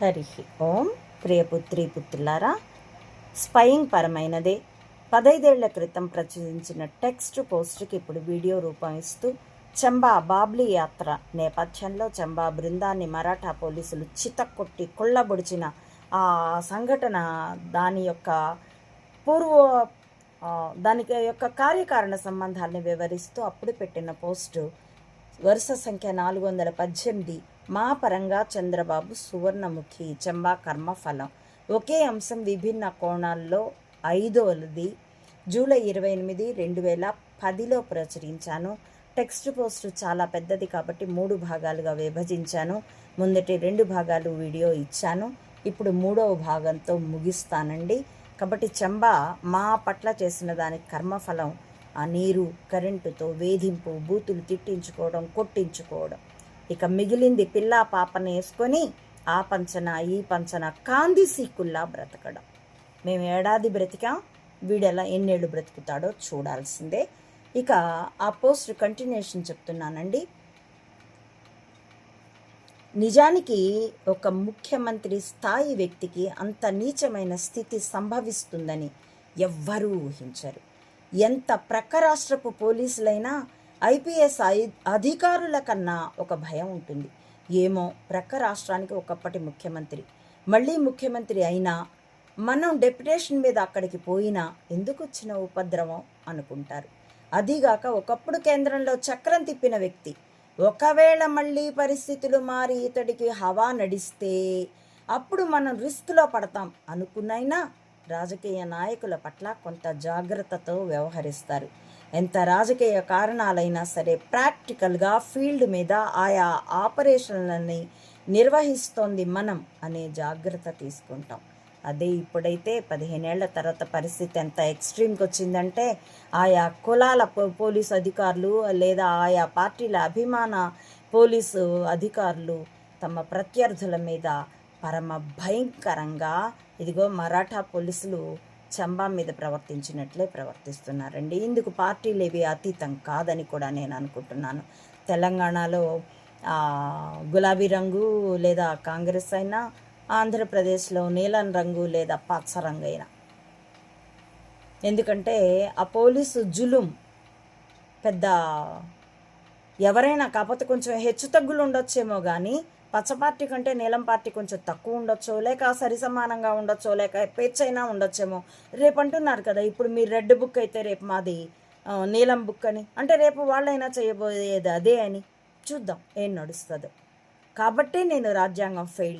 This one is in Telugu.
హరి ఓం ప్రియపుత్రి పుత్రులారా స్పయింగ్ పరమైనదే. పదైదేళ్ళ క్రితం ప్రచురించిన టెక్స్ట్ పోస్ట్కి ఇప్పుడు వీడియో రూపం ఇస్తూ చంబా బాబ్లీ యాత్ర నేపథ్యంలో చంబా బృందాన్ని మరాఠా పోలీసులు చితక్కొట్టి కుళ్ళబొడిచిన ఆ సంఘటన దాని యొక్క పూర్వ దానికి యొక్క కార్యకారణ సంబంధాలను వివరిస్తూ అప్పుడు పెట్టిన పోస్టు వరుస సంఖ్య నాలుగు వందల పద్దెనిమిది మా పరంగా చంద్రబాబు సువర్ణముఖి చంబా కర్మఫలం ఒకే అంశం విభిన్న కోణాల్లో ఐదోది జూలై ఇరవై ఎనిమిది రెండు వేల పదిలో ప్రచురించాను. టెక్స్ట్ పోస్ట్ చాలా పెద్దది కాబట్టి మూడు భాగాలుగా విభజించాను. ముందటి రెండు భాగాలు వీడియో ఇచ్చాను. ఇప్పుడు మూడవ భాగంతో ముగిస్తానండి. కాబట్టి చంబా మా పట్ల చేసిన దానికి కర్మఫలం ఆ నీరు కరెంటుతో వేధింపు బూతులు తిట్టించుకోవడం కొట్టించుకోవడం. ఇక మిగిలింది పిల్ల పాపని వేసుకొని ఆ పంచన ఈ పంచన కాంది సీకుల్లా బ్రతకడం. మేము ఏడాది బ్రతికాం వీడెలా ఎన్నేళ్ళు బ్రతుకుతాడో చూడాల్సిందే. ఇక ఆ పోస్ట్ కంటిన్యూషన్ చెప్తున్నానండి. నిజానికి ఒక ముఖ్యమంత్రి స్థాయి వ్యక్తికి అంత నీచమైన స్థితి సంభవిస్తుందని ఎవ్వరూ ఊహించరు. ఎంత ప్రక్క రాష్ట్రపు పోలీసులైనా ఐపీఎస్ అధికారుల కన్నా ఒక భయం ఉంటుంది. ఏమో ప్రక్క రాష్ట్రానికి ఒకప్పటి ముఖ్యమంత్రి. మళ్ళీ ముఖ్యమంత్రి అయినా మనం డెప్యుటేషన్ మీద అక్కడికి పోయినా ఎందుకు వచ్చిన ఉపద్రవం అనుకుంటారు. అదీగాక ఒకప్పుడు కేంద్రంలో చక్రం తిప్పిన వ్యక్తి ఒకవేళ మళ్ళీ పరిస్థితులు మారి ఇతడికి హవా నడిస్తే అప్పుడు మనం రిస్క్లో పడతాం అనుకున్నైనా రాజకీయ నాయకుల పట్ల కొంత జాగ్రత్తతో వ్యవహరిస్తారు. ఎంత రాజకీయ కారణాలైనా సరే ప్రాక్టికల్గా ఫీల్డ్ మీద ఆయా ఆపరేషన్లని నిర్వహిస్తోంది మనం అనే జాగ్రత్త తీసుకుంటాం. అదే ఇప్పుడైతే పదిహేనేళ్ళ తర్వాత పరిస్థితి ఎంత ఎక్స్ట్రీమ్కి వచ్చిందంటే ఆయా కులాల పో- పోలీసు అధికారులు లేదా ఆయా పార్టీల అభిమాన పోలీసు అధికారులు తమ ప్రత్యర్థుల మీద పరమ భయంకరంగా ఇదిగో మరాఠా పోలీసులు చంబా మీద ప్రవర్తించినట్లే ప్రవర్తిస్తున్నారండి. ఇందుకు పార్టీలు ఏవి అతీతం కాదని కూడా నేను అనుకుంటున్నాను. తెలంగాణలో గులాబీ రంగు లేదా కాంగ్రెస్ అయినా ఆంధ్రప్రదేశ్లో నీలం రంగు లేదా పచ్చ రంగు అయినా. ఎందుకంటే ఆ పోలీసు జులుం పెద్ద ఎవరైనా కాకపోతే కొంచెం హెచ్చు తగ్గులు ఉండొచ్చేమో కానీ పచ్చ పార్టీ కంటే నీలం పార్టీ కొంచెం తక్కువ ఉండొచ్చు లేక సరి సమానంగా ఉండొచ్చో లేక పేచైనా ఉండొచ్చేమో రేపు అంటున్నారు కదా. ఇప్పుడు మీ రెడ్ బుక్ అయితే రేపు మాది నీలం బుక్ అని. అంటే రేపు వాళ్ళైనా చేయబోయేది అదే అని. చూద్దాం ఏం నడుస్తుందో. కాబట్టి నేను రాజ్యాంగం ఫెయిల్